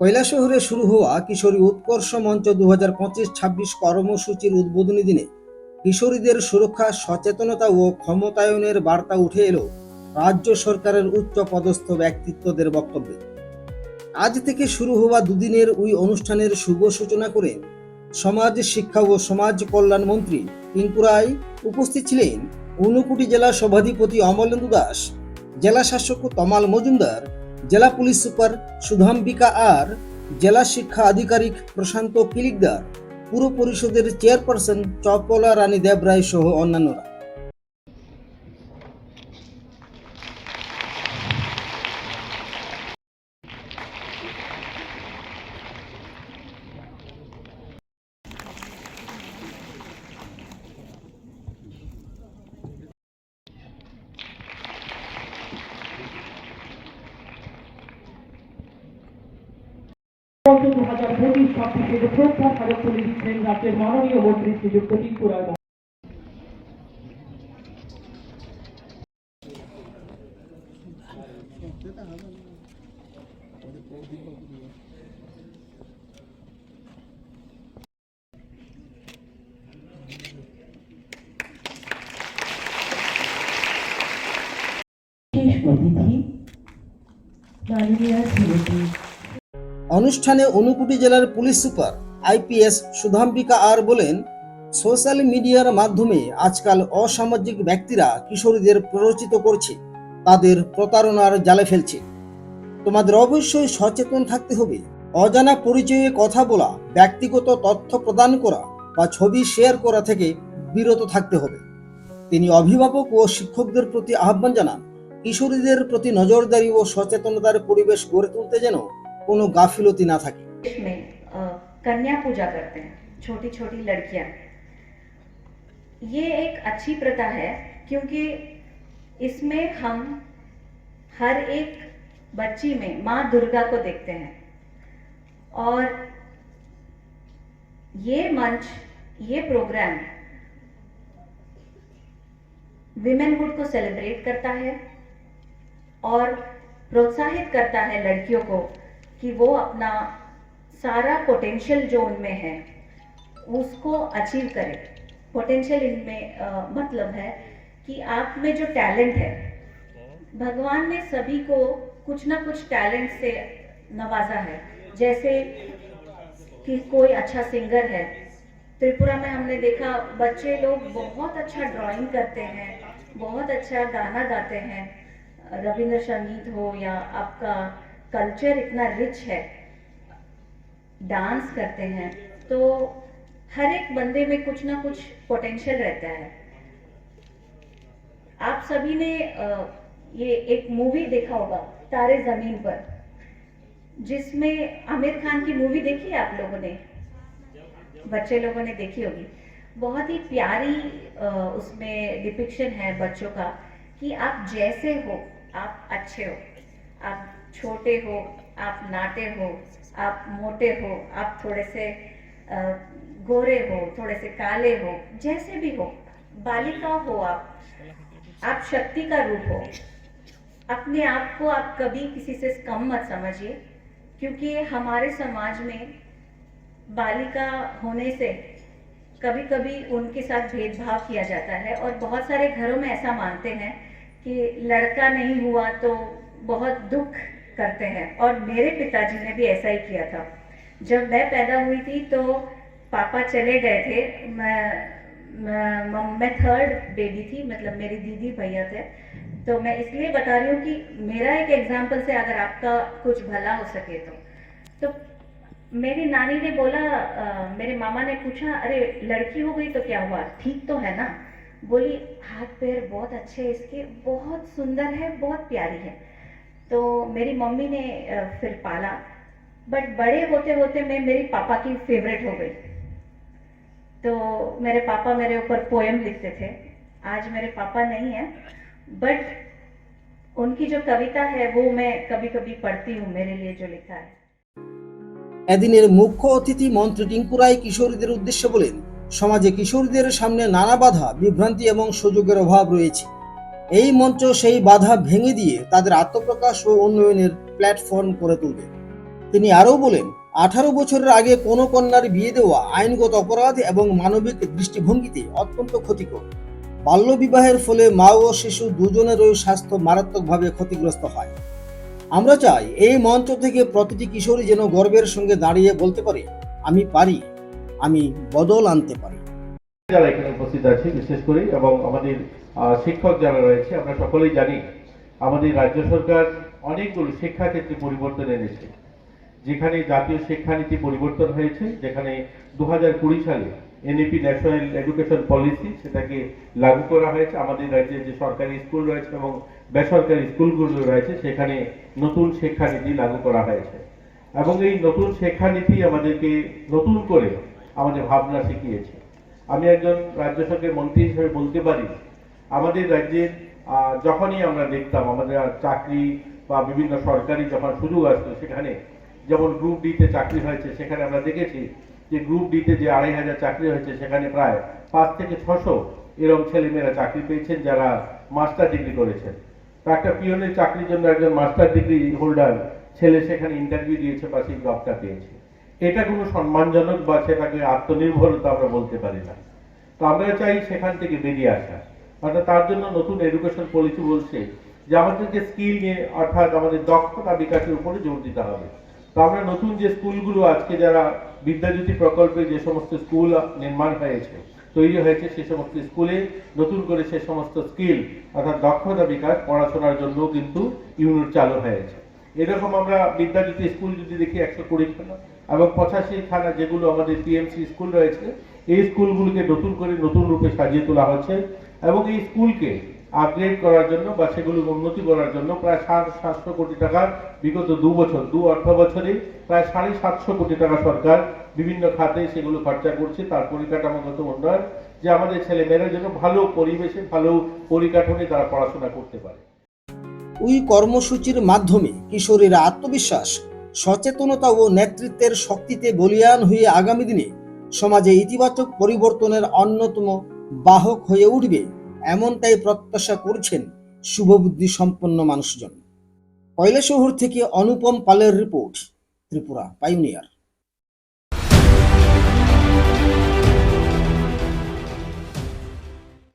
কৈলাসহরে শুরু হওয়া কিশোরী উৎকর্ষ মঞ্চ দু হাজার পঁচিশ ছাব্বিশ কর্মসূচির উদ্বোধনী দিনে কিশোরীদের সুরক্ষা, সচেতনতা ও ক্ষমতায়নের বার্তা উঠে এলো রাজ্য সরকারের উচ্চ পদস্থ ব্যক্তিত্বদের বক্তব্যে। আজ থেকে শুরু হওয়া দুদিনের ওই অনুষ্ঠানের শুভ সূচনা করে সমাজ শিক্ষা ও সমাজ কল্যাণ মন্ত্রী টিঙ্কু উপস্থিত ছিলেন ঊনকোটি জেলা সভাধিপতি অমলেন্দু দাস, জেলা শাসক তমাল মজুমদার জেলা পুলিশ সুপার সুধাম্বিকা আর, জেলা শিক্ষা আধিকারিক প্রশান্ত কিলিকদার, পুর পরিষদের চেয়ারপারসন চপলা রানী দেবরায় সহ অন্যান্যরা বছর দু হাজার পঁচিশ ছাব্বিশে যে স্মারক তুলে দিচ্ছেন রাজ্যের মাননীয় মন্ত্রী শ্রীযুক্ত টিঙ্কু রায় মহাশয়। অতিথি, মাননীয় শ্রীমতী অনুষ্ঠানে ঊনকোটি জেলার পুলিশ সুপার আইপিএস সুধাম্বিকা আর বলেন, সোশ্যাল মিডিয়ার মাধ্যমে আজকাল অসামাজিক ব্যক্তিরা কিশোরীদের প্ররোচিত করছে, তাদের প্রতারণার জালে ফেলছে। তোমাদের অবশ্যই সচেতন থাকতে হবে। অজানা পরিচয়ে কথা বলা, ব্যক্তিগত তথ্য প্রদান করা বা ছবি শেয়ার করা থেকে বিরত থাকতে হবে। তিনি অভিভাবক ও শিক্ষকদের প্রতি আহ্বান জানান, কিশোরীদের প্রতি নজরদারি ও সচেতনতার পরিবেশ গড়ে তুলতে যেন কোনো গাফিলতি না থাকে देश में अ, कन्या पूजा करते हैं छोटी छोटी लड़कियां ये एक अच्छी प्रथा है क्योंकि इसमें हम हर एक बच्ची में माँ दुर्गा को देखते हैं और ये मंच ये प्रोग्राम विमेनहुड को सेलिब्रेट करता है और प्रोत्साहित करता है लड़कियों को कि वो अपना सारा पोटेंशियल जो उनमें है, उसको अचीव करें। पोटेंशियल इनमें मतलब है कि आप में जो टैलेंट है, भगवान ने सभी को कुछ ना कुछ टैलेंट से नवाजा है। जैसे कि कोई अच्छा सिंगर है। त्रिपुरा में हमने देखा, बच्चे लोग बहुत अच्छा ड्राइंग करते हैं, बहुत अच्छा गाना गाते हैं। रविंद्र संगीत हो या आपका कल्चर इतना रिच है डांस करते हैं तो हर एक बंदे में कुछ ना कुछ पोटेंशियल रहता है। आप सभी ने ये एक मूवी देखा होगा, तारे ज़मीन पर, जिसमें आमिर खान की मूवी देखी है आप लोगों ने? बच्चे लोगों ने देखी होगी। बहुत ही प्यारी उसमें डिपिक्शन है बच्चों का, कि आप जैसे हो, आप अच्छे हो, आप छोटे हो, आप नाटे हो, आप मोटे हो, आप थोड़े से गोरे हो, थोड़े से काले हो, जैसे भी हो, बालिका हो आप आप शक्ति का रूप हो, अपने आप को आप कभी किसी से कम मत समझिए, क्योंकि हमारे समाज में बालिका होने से कभी कभी उनके साथ भेदभाव किया जाता है और बहुत सारे घरों में ऐसा मानते हैं कि लड़का नहीं हुआ तो बहुत दुख करते हैं। और मेरे पिताजी ने भी ऐसा ही किया था। जब मैं पैदा हुई थी तो पापा चले गए थे। मैं मैं थर्ड बेबी थी मतलब मेरी दीदी भैया थे। तो मैं इसलिए बता रही हूँ कि मेरा एक एग्ज़ाम्पल से अगर आपका कुछ भला हो सके तो। तो मेरी नानी ने बोला अ, मेरे मामा ने पूछा अरे लड़की हो गई तो क्या हुआ? ठीक तो है ना? बोली हाथ पैर बहुत अच्छे इसके बहुत सुंदर है बहुत प्यारी है। तो मेरी मम्मी ने अ, फिर पाला बट बड़े होते होते मैं मेरी पापा की फेवरेट हो गई तो मेरे पापा मेरे ऊपर पोएम लिखते थे आज मेरे पापा नहीं है बट उनकी जो कविता है वो मैं कभी कभी पढ़ती हूँ मेरे लिए जो लिखा है এদিনের মুখ্য অতিথি মন্ত্রী টিঙ্কু রায় কিশোরীদের উদ্দেশ্যে বলেন সমাজে কিশোরীদের সামনে নানা বাধা বিভ্রান্তি এবং সুযোগের অভাব রয়েছে এই মঞ্চ সেই বাধা ভেঙে দিয়ে তাদের আত্মপ্রকাশ ও উন্নয়নের প্ল্যাটফর্ম করে তুলবে। তিনি আরও বলেন, আঠারো বছরের আগে কোনো কন্যার বিয়ে দেওয়া আইনগত অপরাধ এবং মানবিক দৃষ্টিভঙ্গিতে অত্যন্ত ক্ষতিকর। বাল্যবিবাহের ফলে মা ও শিশু দুজনেরই স্বাস্থ্য মারাত্মকভাবে ক্ষতিগ্রস্ত হয়। আমরা চাই এই মঞ্চ থেকে প্রতিটি কিশোরী যেন গর্বের সঙ্গে দাঁড়িয়ে বলতে পারে, আমি পারি, আমি বদল আনতে পারি। যারা এখানে উপস্থিত আছে, বিশেষ করে, এবং আমাদের শিক্ষক যারা রয়েছে, আমরা সকলেই জানি, আমাদের রাজ্য সরকার অনেকগুলো শিক্ষাক্ষেত্রে পরিবর্তন এনেছে। যেখানে জাতীয় শিক্ষানীতি পরিবর্তন হয়েছে, যেখানে দু হাজার কুড়ি সালে এনইপি ন্যাশনাল এডুকেশন পলিসি সেটাকে লাগু করা হয়েছে। আমাদের রাজ্যে যে সরকারি স্কুল রয়েছে এবং বেসরকারি স্কুলগুলো রয়েছে, সেখানে নতুন শিক্ষানীতি লাগু করা হয়েছে। এবং এই নতুন শিক্ষানীতি আমাদেরকে নতুন করে আমাদের ভাবনা শিখিয়েছে। আমি একজন রাজ্য সরকারের মন্ত্রী হিসেবে বলতে পারি, আমাদের রাজ্যের যখনই আমরা দেখতাম আমাদের চাকরি বা বিভিন্ন সরকারি যখন সুযোগ আসতো সেখানে, যেমন গ্রুপ ডিতে চাকরি হয়েছে, সেখানে আমরা দেখেছি যে গ্রুপ ডিতে যে আড়াই হাজার চাকরি হয়েছে, সেখানে প্রায় পাঁচ থেকে ছশো এরকম ছেলেমেয়েরা চাকরি পেয়েছেন যারা মাস্টার ডিগ্রি করেছেন। একটা পিয়নের চাকরির জন্য একজন মাস্টার ডিগ্রি হোল্ডার ছেলে সেখানে ইন্টারভিউ দিয়েছে বা সেই জবটা পেয়েছে। এটা কোনো সম্মানজনক বা সেটাকে আত্মনির্ভরতা আমরা বলতে পারি না। তো আমরা চাই সেখান থেকে বেরিয়ে আসা। অর্থাৎ তার জন্য নতুন এডুকেশন পলিসি বলছে যে আমাদেরকে স্কিল নিয়ে, অর্থাৎ আমাদের দক্ষতা বিকাশের উপরে জোর দিতে হবে। তো আমরা নতুন যে স্কুলগুলো আজকে যারা বিদ্যাজ্যোতি প্রকল্পে যে সমস্ত স্কুল নির্মাণ হয়েছে, তৈরি হয়েছে সে সমস্ত স্কুলে নতুন করে সে সমস্ত স্কিল অর্থাৎ দক্ষতা বিকাশ পড়াশোনার জন্য কিন্তু ইউনিট চালু হয়েছে। এরকম আমরা বিদ্যাজ্যোতি স্কুল যদি দেখি একশো কুড়ি খানা, এবং পঁচাশি খানা যেগুলো আমাদের পিএমসি স্কুল রয়েছে, এই স্কুলগুলোকে নতুন করে নতুন রূপে সাজিয়ে তোলা হচ্ছে, এবং এই স্কুলকে আপগ্রেড করার জন্য বা সেগুলোকে উন্নতি করার জন্য প্রায় সাড়ে সাতশো কোটি টাকা বিগত দু বছর, দু অর্থ বছরে প্রায় সাড়ে সাতশো কোটি টাকা সরকার বিভিন্ন খাতে সেগুলো খরচা করছে তার পরিকাঠামোগত উন্নয়ন যে আমাদের ছেলেমেয়েরা যেন ভালো পরিবেশে, ভালো পরিকাঠামোয় তারা পড়াশোনা করতে পারে। ওই কর্মসূচির মাধ্যমে কিশোরীরা আত্মবিশ্বাস, সচেতনতা ও নেতৃত্বের শক্তিতে বলিয়ান হয়ে আগামী দিনে সমাজে ইতিবাচক পরিবর্তনের অন্যতম বাহক হয়ে উঠবে এমনটাই প্রত্যাশা করছেন শুভবুদ্ধি সম্পন্ন মানুষজন। কৈলাসহর থেকে অনুপম পালের রিপোর্ট, ত্রিপুরা পাইওনিয়ার